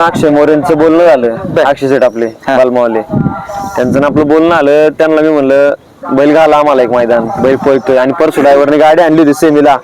अक्षय मोरेंचं बोलणं झालं. अक्षय सेठ आपले बालमावाले त्यांचं ना आपलं बोलणं आलं त्यांना मी म्हणलं बैल घाला आम्हाला एक मैदान बैल पळतोय. आणि परसू ड्रायव्हरने गाडी आणली होती सेमीला.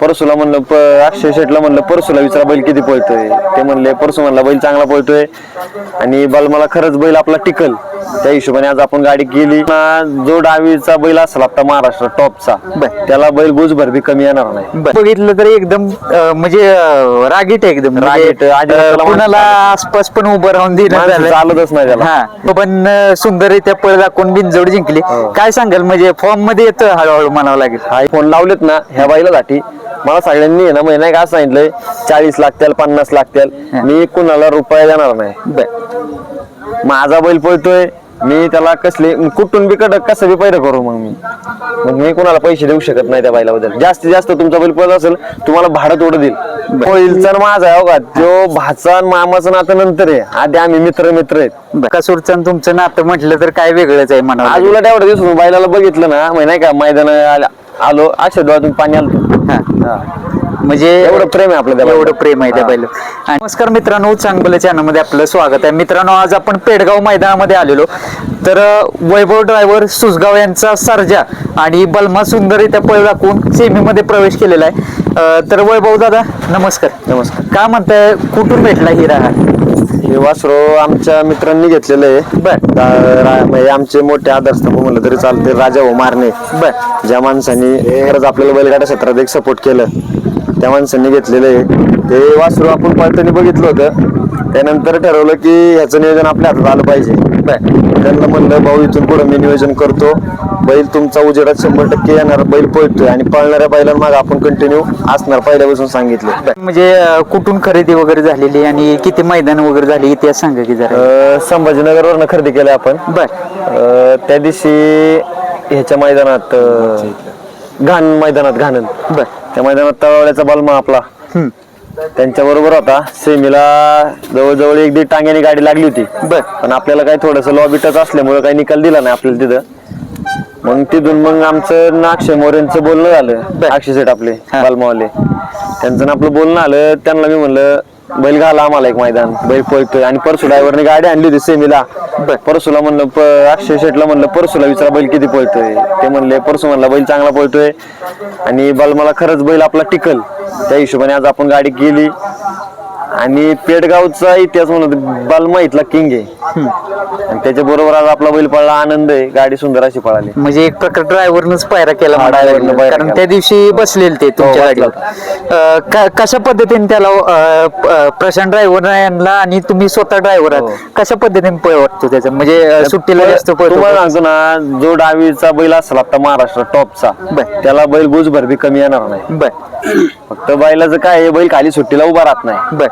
परसूला म्हणलं प- अक्षय शेटला म्हणलं परसूला विचारा बैल किती पळतोय. ते म्हणले परसू म्हणला बैल चांगला पळतोय. आणि मला खरंच बैल आपला टिकल. त्या हिशोबाने आज आपण गाडी केली. जो डावीचा बैल असेल आता महाराष्ट्र टॉपचा त्याला बैल गुजभर बी कमी येणार नाही. बघितलं तर एकदम अं, म्हणजे अं, रागीट आहे एकदम. म्हणजे, रागीट, आधी अं, त्याला कुणाला आसपास पण उभं राहून माणसं आलं. चालतच नाही त्याला. हा. पण अं, सुंदररित्या पळ दाखवून बिनजोड जिंकली. काय सांगाल? म्हणजे फॉर्ममध्ये येतं हळूहळू म्हणावं लागेल. हा फोन लावलेत ना ह्या बाईलासाठी मला सगळ्यांनी आहे ना म्हणजे नाही का असं सांगितलंय चाळीस लागतील पन्नास लागतील. मी कुणाला रुपये देणार नाही. माझा बैल पळतोय मी त्याला कसले कुठून बी कडक कसं बी पैर करू मग मी. मग मी कुणाला पैसे देऊ शकत नाही त्या बैलाबद्दल जास्तीत जास्त तुमचा बैल पळत असेल तुम्हाला भाडं थोडं देईल. बैलचा आणि माझा आहे हो का. तो भाचा आणि मामाचं नातं नंतर आहे. आधी आम्ही मित्र मित्र आहेत. कसूरचं आणि तुमचं नातं म्हटलं तर काय वेगळंच आहे म्हणावं आज. उलट एवढं दिवस बैलाला बघितलं ना म्हणजे नाही का मैदान आलो अशा डोळ्यातून पाणी आलं हा. म्हणजे एवढं प्रेम आहे आपलं एवढं. प्रेम आहे त्या. बैल नमस्कार मित्रांनो चांगलं चॅनलमध्ये आपलं स्वागत आहे. मित्रांनो आज आपण पेडगाव मैदानामध्ये आलेलो. तर वैभव ड्रायव्हर सुसगाव यांचा सर्जा आणि बलमा सुंदर त्या पळ दाखवून सेमी मध्ये प्रवेश केलेला आहे. तर वैभव दादा नमस्कार. नमस्कार. काय म्हणताय कुठून भेटला हिरा हा वासरो आमच्या मित्रांनी घेतलेलं आहे. बर. म्हणजे आमचे मोठे आदर्शस्तंभ म्हणलं तरी चालते राजा हो मारणे. बर. ज्या माणसांनी खरंच आपल्याला बैलगाड्या क्षेत्रात एक सपोर्ट केलं. त्या माणसांनी घेतलेलं आहे. ते वासरू आपण पळताना बघितलं होतं. त्यानंतर ठरवलं की ह्याचं नियोजन आपल्या हातात आलं पाहिजे. त्यांना म्हणलं भाऊ इथून पुढे मी नियोजन करतो. बैल तुमचा उजेडात शंभर टक्के येणार. बैल पळतोय आणि पळणाऱ्या बैलांमाग आपण कंटिन्यू असणार पहिल्यापासून सांगितले. म्हणजे कुठून खरेदी वगैरे झालेली आणि किती मैदान वगैरे झाली इतिहास सांगा की जरा. संभाजीनगरवरनं खरेदी केलं आपण. बर. त्या दिवशी ह्याच्या मैदानात घाण मैदानात घाणन. बर. त्या मैदानात तळवल्याचा बलमा आपला. त्यांच्या बरोबर होता. सेमीला जवळजवळ एक दीड टांग्यानी गाडी लागली होती. बर. पण आपल्याला काही थोडस लॉबी टच असल्यामुळे काही निकाल दिला नाही आपल्याला तिथं. मग तिथून मग आमचं ना अक्षय मोरेंचं बोलणं झालं. अक्षय सेठ आपले. बालमावाले. त्यांचं ना आपलं बोलणं आलं. त्यांना मी म्हणलं बैल घाला आम्हाला एक मैदान बैल पळतोय. आणि परसू ड्रायव्हरने गाडी आणली होती सेमीला. परसूला म्हणलं प अक्षय शेटला म्हणलं परसूला विचारा बैल किती पळतोय. ते म्हणले परसू म्हणला बैल चांगला पळतोय. आणि बल मला खरंच बैल आपला टिकल. त्या हिशोबाने आज आपण गाडी केली. आणि पेडगावचा इतिहास म्हणून बलमा इथला किंग आहे. आणि त्याच्या बरोबर आज आपला बैल पळला आनंद आहे. गाडी सुंदर अशी पळाली. म्हणजे एक प्रकार ड्रायव्हरनच पायरा केला हा, म्हणायला driver नं लागेल. पायरा कारण केला. त्या दिवशी बसलेले ते तुमच्या हो, गाडीवर. अं, क- कशा पद्धतीने त्याला अं, प- अं, प्रशांत ड्रायव्हर आणला आणि तुम्ही स्वतः ड्रायव्हर हो. आहात कशा पद्धतीने पळ वाटतो त्याचा? म्हणजे अं, सुट्टीला जास्त पळतो तुम्हाला सांगतो ना जो डावीचा बैल असेल आता महाराष्ट्र टॉपचा बर. त्याला बैल गुजभर बी कमी येणार नाही. बर. फक्त बैलाचं काय आहे, बैल खाली सुट्टीला उभा राहत नाही. बर.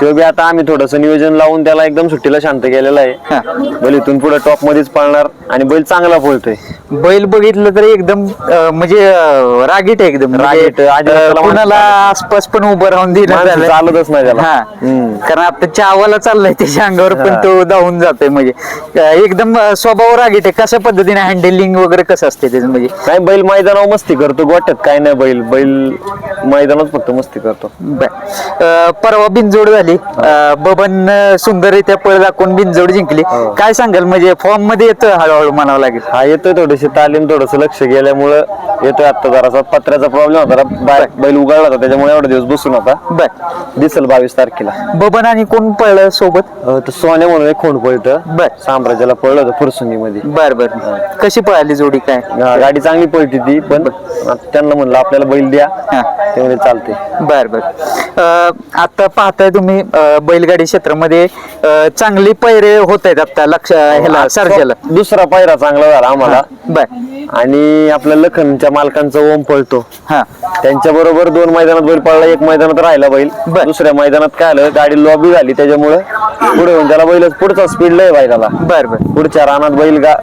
तो बी आता आम्ही थोडस नियोजन लावून त्याला एकदम सुट्टीला शांत गेलेला आहे. बैल इथून पुढे टॉप मध्येच पळणार आणि बैल चांगला पळतोय. बैल बघितलं तर एकदम अं, म्हणजे अं, रागीट आहे एकदम म्हणजे, रागीट, आधी अं, त्याला कुणाला आसपास पण उभं राहून माणसं आलं. चालतच नाही त्याला. हा हम्म. कारण आता चावाला चाललाय त्याच्या अंगावर पण. तो धावून जातोय म्हणजे अं, एकदम अं, स्वभाव रागीट आहे कशा पद्धतीने हँडलिंग वगैरे कसं असते त्याचं म्हणजे नाही बैल मैदानावर मस्ती करतो गोट्यात काय नाही बैल बैल मैदानात फक्त मस्ती करतो बर. अं, परवा बिनजोड झाली अं, बबन अं, सुंदररित्या पळ दाखवून बिनजोड जिंकली हो. काय सांगाल म्हणजे फॉर्ममध्ये येतं हळूहळू म्हणावं लागेल हा येतोय थोडीशी तालीम थोडस लक्ष गेल्यामुळं येतोय आता जरासा पत्र्याचा प्रॉब्लेम होता. बाय- बैल उगाळला होता त्याच्यामुळे एवढे दिवस बसून होता. बर. दिसल बावीस तारखेला. बबन आणि कोण पळलं सोबत? अं, सोने म्हणून एक खोंड पळतं. बर. साम्राज्याला पळलं होतं फुरसुंगी मध्ये बर. बर कशी पळाली जोडी काय? गाडी चांगली पळती ती पण आता त्यांना म्हणलं आपल्याला बैल द्या. हा. ते म्हणजे चालते बर बर. अं, आता पाहताय तुम्ही अं, बैलगाडी क्षेत्रामध्ये अं, चांगली पैरे होत आहेत आता लक्ष ह्याला सर्जाला. दुसरा पायरा चांगला झाला आम्हाला. बर. आणि आपल्या लखनच्या मालकांचा ओम पळतो. हा. त्यांच्या बरोबर दोन मैदानात बैल पळला एक मैदानात राहिला बैल. बर. दुसऱ्या मैदानात काय आलं? गाडी लॉबी झाली त्याच्यामुळं पुढे येऊन त्याला बैल पुढचा स्पीड लय बैलाला. बर बर. पुढच्या रानात बैल गा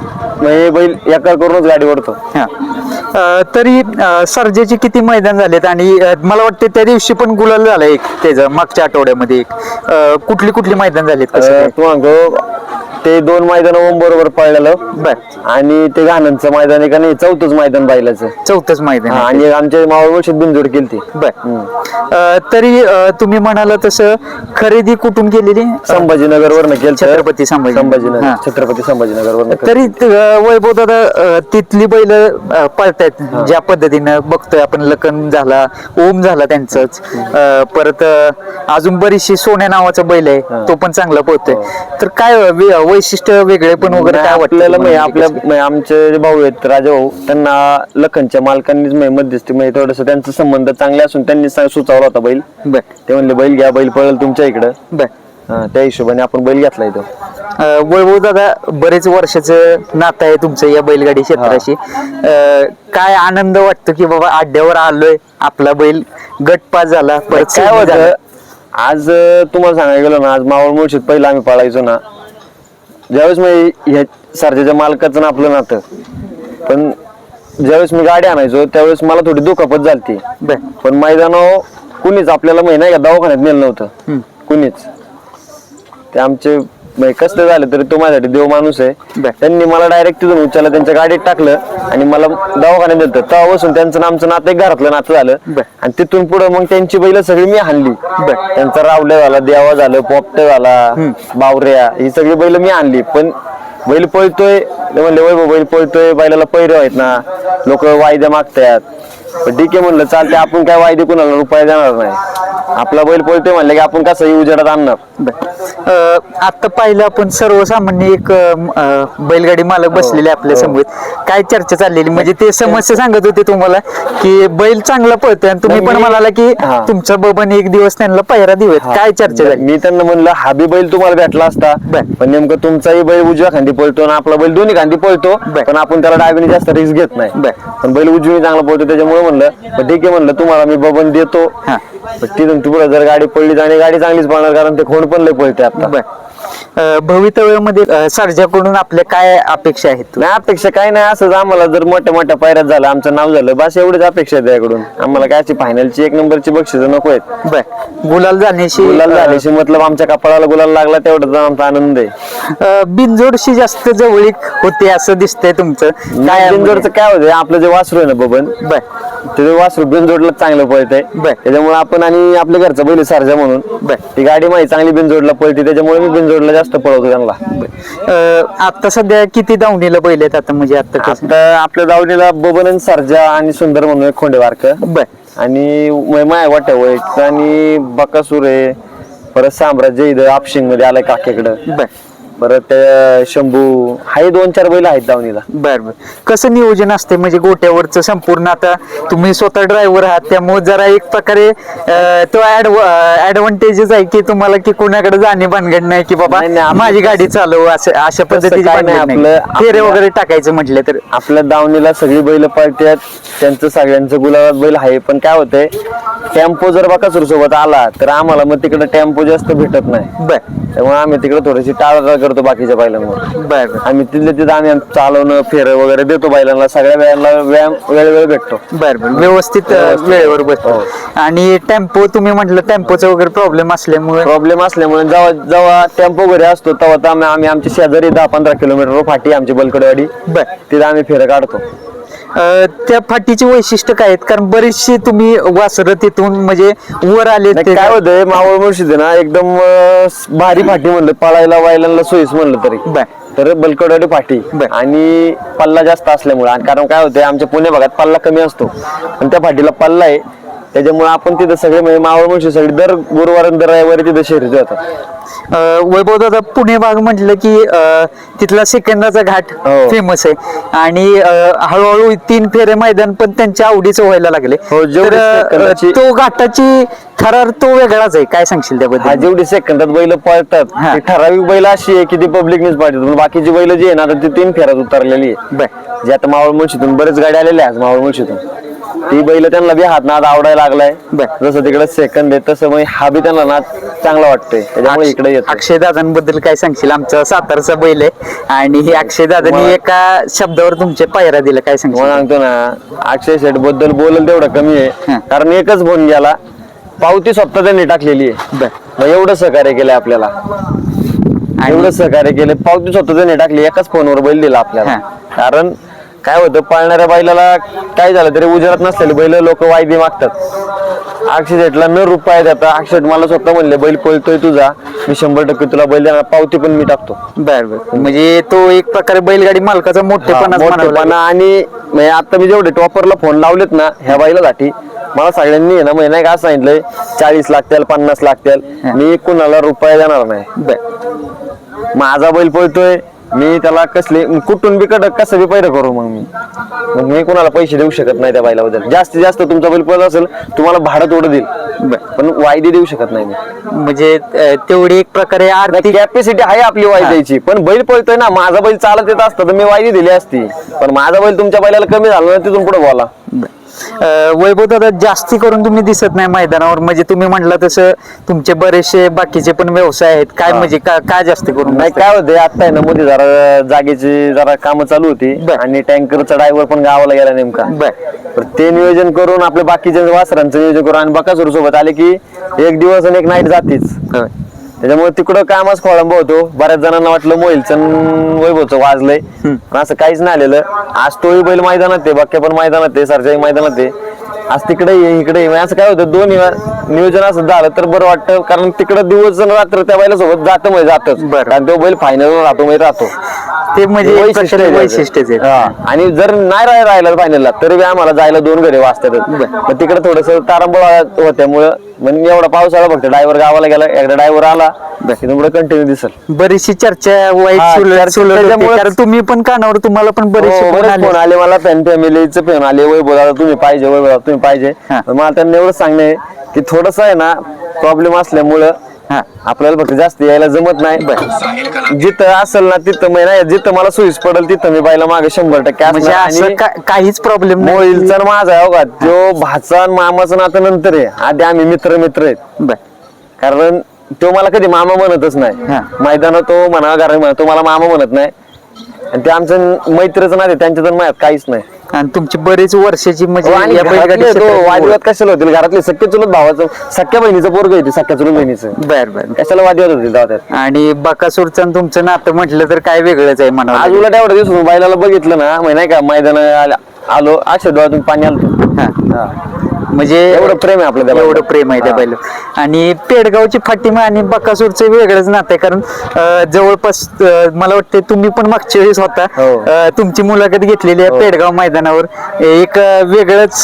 म्हणजे बैल एका करूनच गाडी ओढतो. हा. अं, तरी अं, सर्जेचे किती मैदान झालेत आणि अं, मला वाटतं त्या दिवशी पण गुलाल झालं एक त्याचं मागच्या आठवड्यामध्ये एक. अं, कुठली कुठली मैदान झालीत कसं काय? तू ते दोन मैदान ओम बरोबर पळलेलं. बर. आणि ते घाणंचं मैदान आहे का नाही? चौथंच मैदान बैलाचं. चौथंच मैदान हा, आहे. आणि आमच्या मावळ मुळशीत बिनजोड केली ती बर अं, तरी अं, तुम्ही म्हणाला तसं खरेदी कुठून केलेली? संभाजीनगर वरनं केलं छत्रपती संभाजी- संभाजीनगर. हा. छत्रपती संभाजीनगर वरनं तरी वैभव दादा तिथली बैल पळतायत ज्या पद्धतीनं बघतोय आपण. लखन झाला ओम झाला त्यांचंच. अं, परत अं, अजून बरीचशी सोन्या नावाचा बैल आहे. तो पण चांगला पळतोय. तर काय वे- वैशिष्ट्य वेगळे पण वगैरे काय वाटतं आपल्याला म्हणजे? आपल्या म्हणजे आमचे जे भाऊ आहेत राजा भाऊ त्यांना लखनच्या मालकांनीच म्हणजे मध्यस्थी म्हणजे थोडस त्यांचा संबंध चांगले असून त्यांनी सा- सुचवला होता बैल. बर. ते म्हणले बैल घ्या बैल पळेल तुमच्या इकडं. बर. हा, त्या हिशोबाने आपण बैल घेतलाय तो. अं, वैभव दादा बरेच वर्षाचं नातं आहे तुमचं या बैलगाडी क्षेत्राशी. अं, काय आनंद वाटतो की बाबा अड्ड्यावर आलोय आपला बैल गटपास झाला परत काय. होतं आज अं, तुम्हाला सांगायला गेलो ना आज मावळ मुळशीत पहिला आम्ही पाळायचो ना ज्यावेळेस मी ह्या सरजेच्या मालकाचं ना आपलं नातं पण ज्यावेळेस मी गाडी आणायचो त्यावेळेस मला थोडी दुखापत झालती. बर. पण मैदानावर कुणीच आपल्याला माहिती नाही का दवाखान्यात नेलं नव्हतं. कुणीच. ते आमचे म्हणजे कसले झाले तरी तो माझ्यासाठी देव माणूस आहे. त्यांनी मला डायरेक्ट तिथून उचललं त्यांच्या गाडीत टाकलं आणि मला दवाखान्यात दिलं तेव्हा बसून त्यांचं आमचं नातं एक घरातलं नातं झालं. आणि तिथून पुढे मग त्यांची बैल सगळी मी हाणली त्यांचा रावले झाला देवा झालं पोपटे झाला बावऱ्या ही सगळी बैल मी आणली. पण बैल पळतोय म्हणले वैभव बैल पळतोय बैलाला पैरे आहेत ना लोक वायद्या मागतायत. ठीक आहे म्हणलं चालते आपण काय वायदे कुणाला रुपये देणार नाही. आपला बैल पळतोय म्हणलं की आपण कसंही उजेडात आणणार? आता पाहिलं आपण सर्वसामान्य एक अं, अं, बैलगाडी मालक बसलेले आपल्यासमोर. काय चर्चा चाललेली? म्हणजे ते समस्या सांगत होते तुम्हाला की बैल चांगला पळतोय आणि तुम्ही पण मी- म्हणाला की हा. तुमचा बबन एक दिवस त्यांना पायरा देऊयात काय चर्चा झाली? मी त्यांना म्हणलं हा बी बैल तुम्हाला भेटला असता. बर. पण नेमकं तुमचाही बैल उजव्या खांदी पळतो आणि आपला बैल दोन्ही खांदी पळतो. बर. पण आपण त्याला डायबीने जास्त रिस्क घेत नाही. बर. पण बैल उजवी चांगला पळतो त्याच्यामुळे म्हणलं पण ठीक आहे म्हणलं तुम्हाला मी बबन देतो. हा. पण तिथून पुढे जर गाडी पडली तर आणि गाडी चांगलीच पळणार कारण ते खोंड पण लय पळते आता. बर. अं, भवितव्यामध्ये अं, सर्जाकडून आपल्या काय अपेक्षा आहेत? नाही अपेक्षा काही नाही. असंच आम्हाला जर मोठ्या मोठ्या पायऱ्यात झालं आमचं नाव झालं बस एवढीच अपेक्षा आहे त्याकडून आम्हाला काय अशी फायनलची एक नंबरची बक्षीस नको आहेत. बर. गुलाल जाण्याशी गुलाल झाल्याशी मतलब आमच्या कपाळाला गुलाल लागला तेवढाच आमचा आनंद आहे. अं, बिनजोडशी जास्त जवळीक होते असं दिसतंय तुमचं. काय बिनजोडचं काय होतं आपलं जे वासरू आहे ना बबन बर. ते वासरू बिनजोडला चांगलं पळतंय. बर. त्याच्यामुळे आपण आणि आपल्या घरचा बैल सारजा म्हणून. बर. ती गाडी माहिती चांगली बिनजोडला पळते त्याच्यामुळे मी बिनजोडला जास्त पळवतो त्यांना. आता सध्या किती दावणीला बैल आहेत आता? म्हणजे आता कसं? आता आपल्या दावणीला बबन आणि सरजा आणि सुंदर म्हणून एक खोंडेवारक बर. आणि माया वाट्या वैत आणि बकासूर आहे परत साम्राज्य इथं आपशिंगमध्ये आलाय काकेकडं. बर. परत अं, शंभू हाही दोन चार बैल आहेत दावणीला. बर बर. कसं नियोजन असते म्हणजे गोट्यावरचं संपूर्ण आता तुम्ही स्वतः ड्रायव्हर आहात त्यामुळे जरा एक प्रकारे अं, तो ऍडव्हान्टेजेस आहे की तुम्हाला की कोणाकडे जाणे भानगड नाही की बाबा नाही, नाही, आपलं माझी गाडी चालव असं अशा पद्धतीची काय नाही भानगड नाही. आपलं- फेरे वगैरे टाकायचं म्हटलं तर? आपल्या दावणीला सगळी बैल पळतात त्यांचं सगळ्यांचं गुलाबात बैल आहे पण काय होतंय टेम्पो जर बकासूर सोबत आला तर आम्हाला मग तिकडे टेम्पो जास्त भेटत नाही. बर. त्यामुळे आम्ही तिकडे थोडीशी टाळाटाळ करतो बाकीच्या बैलांवर. बर आम्ही तिथले तिथं आम्ही चालवणं फेर वगैरे देतो बैलांना. सगळ्या वेळाला व्यायाम वेळोवेळ भेटतो. बर बर. व्यवस्थित अं, वेळेवर बसतो हो. आणि टेम्पो तुम्ही म्हटलं टेम्पोचा वगैरे प्रॉब्लेम असल्यामुळे? प्रॉब्लेम असल्यामुळे जेव्हा जेव्हा टेम्पो घरी असतो तेव्हा तर आम्ही आम्ही आमची शेजारी दहा पंधरा किलोमीटर फाटी आमची बलकडवाडी. बर. तिथं आम्ही फेरं काढतो. त्या फाटीची वैशिष्ट्य काय आहेत? कारण बरीचशी तुम्ही वासरं तिथून म्हणजे वर आले काय होतंय मावळ मुळशीत आहे ना एकदम अं, भारी फाटी म्हणलं पळायला वायलांना सोयीस म्हणलं तरी. बर. तर बलकडवाडी फाटी. बर. आणि पल्ला जास्त असल्यामुळे आणि कारण काय होतंय आमच्या पुणे भागात पल्ला कमी असतो. पण त्या फाटीला पल्ला आहे त्याच्यामुळे आपण तिथं सगळे म्हणजे मावळ मुळशी सगळी दर गुरुवार आणि दर रविवारी तिथं शर्यती होतात अं, वैभव दादा पुणे भाग म्हटलं की अं, तिथला सेकंदाचा घाट हो. फेमस आहे. आणि अं, हळूहळू तीन फेरे मैदान पण त्यांच्या आवडीचं व्हायला लागले. हो, जेवढी तर, अं, सेकंदाची- तो घाटाची थरार तो वेगळाच आहे. काय सांगशील हा त्याबद्दल जेवढी सेकंदात बैल पळतात हा. ती ठराविक बैल अशी आहे की ती पब्लिकनेच पण बाकीची बैल जी आहे ना आता ती तीन फेऱ्यात उतरलेली आहे. बर. जे आता मावळ मुळशीतून बरेच गाड्या आलेल्या आहेत मावळ मुळशीतून ती बैल त्यांना बी हात नाद आवडायला लागलाय. जसं तिकडे सेकंद आहे तसं मग हा बी त्यांना नाद चांगला वाटतोय. त्याच्यामुळे इकडे येतो अक्षय दादांबद्दल काय सांगशील? आमचा सातारचा बैल आहे. आणि हे अक्षय दादांनी एका शब्दावर तुमचे पायरा दिला. काय सांगशील? सांगतो ना अक्षय शेठबद्दल बोलल तेवढं कमी आहे. कारण एकच फोन गेला पावती स्वतः त्यांनी टाकलेली आहे. मग एवढं सहकार्य केलंय आपल्याला. एवढं सहकार्य केले पावती स्वतः त्याने टाकली एकाच फोनवर बैल दिला आपल्याला. कारण काय होतं पाळणाऱ्या बैलाला काय झालं तरी उजेरात नसलेले बैल लोक वायदे मागतात. अक्षय शेटला न रुपये देता अक्षय मला स्वतः म्हणले बैल पळतोय तुझा. मी शंभर टक्के तुला बैल देणार. पावती पण मी टाकतो. बर बर. म्हणजे तो एक प्रकारे बैलगाडी मालकाचा मोठेपणा मोठेपणा आणि म्हणजे आता मी जेवढे टॉपरला फोन लावलेत ना ह्या बैलासाठी मला सगळ्यांनी आहे ना म्हणजे नाही का सांगितलंय चाळीस लागतील पन्नास लागतील. मी कुणाला रुपये देणार नाही. माझा बैल पळतोय मी त्याला कसले कुठून बी कडक कसं बी पैर करू मग मी. मग मी कोणाला पैसे देऊ शकत नाही त्या बैलाबद्दल जास्तीत जास्त तुमचा बैल पळत असेल तुम्हाला भाडं थोडं देईल. पण वायदे देऊ शकत नाही मी. म्हणजे अं, तेवढी एक प्रकारे आर्थिक कॅपॅसिटी आहे आपली वायद्याची पण बैल पळतोय ना माझा बैल चालत येत असतं तर मी वायदी दिली असती. पण माझा बैल तुमच्या बैलाला कमी झाला ना तिथून पुढे बोला. वैभव दादा जास्ती करून तुम्ही दिसत नाही मैदानावर. म्हणजे तुम्ही म्हटलं तसं तुमचे बरेचसे बाकीचे पण व्यवसाय आहेत. काय म्हणजे का- काय जास्त करून नाही काय होते आता आहे ना मध्ये जरा जागेची जरा कामं चालू होती. आणि टँकरचा ड्रायव्हर पण गावाला गेला नेमका. तर ते नियोजन करून आपल्या बाकीच्या वासरांचं नियोजन करून आणि बकासूर सोबत आले की एक दिवस आणि एक नाईट जातीच. त्याच्यामुळे तिकडं कामच खोळंब होतो. बऱ्याच जणांना वाटलं मोहिलचं वैभवचं वाजलंय. पण असं काहीच नाही आलेलं. आज तोही बैल मैदानात आहे बाक्या पण मैदानात आहे सरजाई मैदानात आहे. आज तिकडे ये इकडे ये. असं काय होतं दोन नियोजन असं झालं तर बरं वाटतं कारण तिकडं दिवस रात्र त्या बैलासोबत जातं म्हणजे जातच. बरं. कारण तो बैल फायनल राहतो म्हणजे राहतो. ते म्हणजे वैशिष्ट्य. आणि जर नाही राह- राहिलं फायनलला तरी आम्हाला जायला दोन घरे वाजतात मग तिकडे थोडस तारंबळ होत्यामुळं म्हणजे एवढा पाऊस आला फक्त ड्रायव्हर गावाला गेला एकदा ड्रायव्हर आला पुढे कंटिन्यू दिसल. बरीचशी चर्चा वाईट हा, चर्चा होती. कारण तुम्ही पण कानावर तुम्हाला पण बरेचसे हो, फोन बरेच आले? फोन आले? मला फॅन फॅमिलीचे फोन आले. वैभव दादा तुम्ही पाहिजे वैभव दादा तुम्ही पाहिजे. हा. पण मला त्यांना एवढं सांगणे की थोडस आहे ना प्रॉब्लेम असल्यामुळं हा. आपल्याला फक्त जास्त यायला जमत नाही. जिथं असेल ना तिथं मी नाही जिथं मला सोयीस पडेल तिथं मी बायला मागे शंभर टक्के म्हणजे काहीच प्रॉब्लेम मोहिलचा आणि माझा हो का? तो भाचा मामाचं नातं नंतर आहे. आधी आम्ही मित्र मित्र आहेत कारण तो मला कधी मामा म्हणतच नाही. हा. मैदानात तो म्हणा म्हणा. तो मला मामा म्हणत नाही. आणि ते आमचं मैत्रीचं नाते त्यांच्यात आणि माझ्यात काहीच नाही. आणि तुमची बरीच वर्षाची म्हणजे हो, आणि या बैलगाडी घरातले तो क्षेत्रात वादविवाद कशाला होतील? घरातले सख्य चुलत भावाचं सख्या बहिणीचं पोरग येते सख्या चुलत बहिणीचं. बर बर कशाला वादविवाद होतील तेव्हा त्यात आणि बकासूरचं आणि तुमचं नातं म्हटलं तर काय वेगळंच आहे म्हणा आज उलट एवढं दिवस बैलाला बघितलं ना म्हणजे नाही का मैदान आलो डोळ्यातून पाणी आलं हा. म्हणजे एवढं प्रेम आहे आपलं एवढं. प्रेम आहे त्या हा. बैल आणि पेडगावची फाटीमा आणि बकासूरचं वेगळंच नातं आहे कारण जवळपास मला वाटतं तुम्ही पण मागच्या वेळेस होता हो. तुमची मुलाखत घेतलेली आहे पेडगाव मैदानावर एक वेगळंच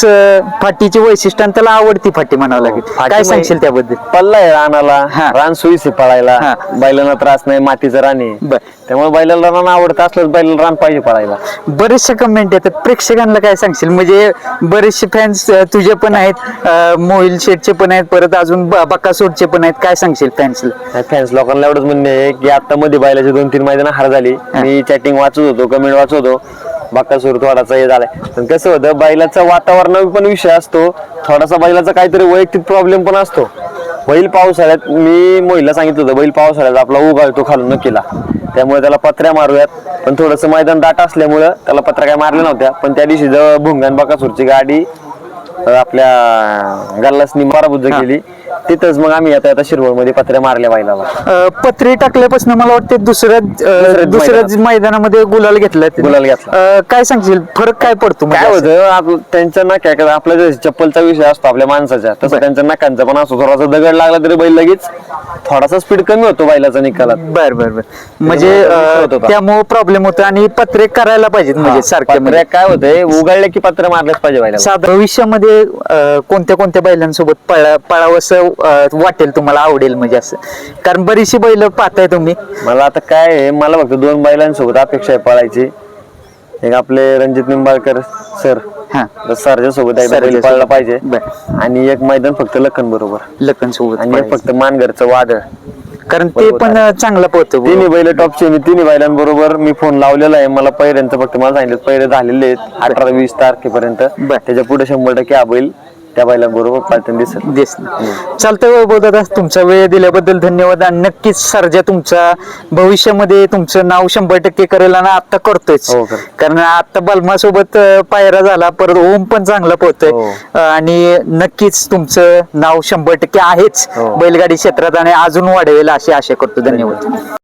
फाटीची वैशिष्ट्य आणि त्याला आवडती फाटी म्हणावं लागेल हो. काय सांगशील त्याबद्दल पल्ला आहे रानाला हा. रान सुईस पळायला हा. बैलांना त्रास नाही मातीचं रान आहे बर. त्यामुळे बैलाला रान आवडतं असलं बैलाला रान पाहिजे पळायला बरेचसे कमेंट येतात प्रेक्षकांना काय सांगशील म्हणजे बरेचसे फॅन्स तुझे पण आहेत. मोहिल शेठचे पण आहेत परत अजून ब- बकासूरचे पण आहेत. काय सांगशील फॅन्सला फॅन्स लोकांना एवढंच म्हणणे आहे की आता मध्ये बैलाची दोन तीन मैदान हार झाली. मी चॅटिंग वाचत होतो कमेंट वाचत होतो. बाकासूर थोडासा हे झालाय. पण कसं होतं बैलाचा वातावरण पण विषय असतो. थोडासा बैलाचा काहीतरी वैयक्तिक प्रॉब्लेम पण असतो. बैल पावसाळ्यात मी मोहिला सांगितलं होतं बैल पावसाळ्यात आपला उगाळतो खालून नक्कीला. त्यामुळे त्याला पत्र्या मारूयात. पण थोडंसं मैदान दाट असल्यामुळं त्याला पत्र्या काय मारल्या नव्हत्या. पण त्या दिवशी जेव्हा भुंगण बाकासूरची गाडी आपल्या गल्लासनी पराबुद्ध केली. तिथंच मग आम्ही आता आता शिरवळमध्ये पत्र्या मारल्या बैलाला. अ, पत्रे टाकल्यापासून मला वाटते दुसऱ्या अ, दुसऱ्याच मैदानामध्ये गुलाल घेतला गुलाल घेतला. अ, काय सांगशील? फरक काय पडतो? म्हणजे काय असं? होतं आप- त्यांच्या नाक्या आपल्या जे चप्पलचा विषय असतो आपल्या माणसाच्या तसं त्यांच्या नाकांचा पण असतो. थोडासा दगड लागला तरी बैल लगेच थोडासा स्पीड कमी होतो बैलाचा निकालात. बर बर बर. म्हणजे त्याच्यामुळे अ, होत होता. त्यामुळं प्रॉब्लेम होतो आणि पत्रे करायला पाहिजेत म्हणजे सारखे म्हणजे. पत्र्या काय होतंय उघडले की पत्रे मारलेच पाहिजे बैलाला. भविष्यामध्ये अ, कोणत्या कोणत्या बैलांसोबत पळा पळावंसं अ, वाटेल तुम्हाला आवडेल म्हणजे असं. कारण बरीचशी बैल पाहताय तुम्ही. मला आता काय आहे मला फक्त दोन बैलांसोबत अपेक्षा आहे पळायची. एक आपले रणजित निंबाळकर सर हा. सरच्या सोबत सरच्या पळला सोबत. पाहिजे. बर. आणि एक मैदान फक्त लखन बरोबर. लखन सोबत आणि एक फक्त मानगरचं वादळ. कारण ते पण चांगलं पोहतो तिन्ही बैल टॉपचे मी तिन्ही बैलांबरोबर मी फोन लावलेला आहे. मला पहिऱ्यांचं फक्त मला सांगितलं पहिरे झालेले आहेत अठरा वीस तारखेपर्यंत. बर. त्याच्या पुढे शंभर टक्के हा बैल त्या बैलांबरोबर पाळताना दिसत दिस चालतंय वैभव दादा तुमचा वेळ दिल्याबद्दल धन्यवाद आणि नक्कीच सर्जा तुमचा भविष्यामध्ये तुमचं नाव शंभर टक्के करेल आणि आता करतोयच. हो, कर. कारण आता बलमा सोबत पायरा झाला परत ओम पण चांगला पोहतोय. हो. आणि नक्कीच तुमचं नाव शंभर टक्के आहेच. हो. बैलगाडी क्षेत्रात आणि अजून वाढवेल अशी आशा करतो. धन्यवाद.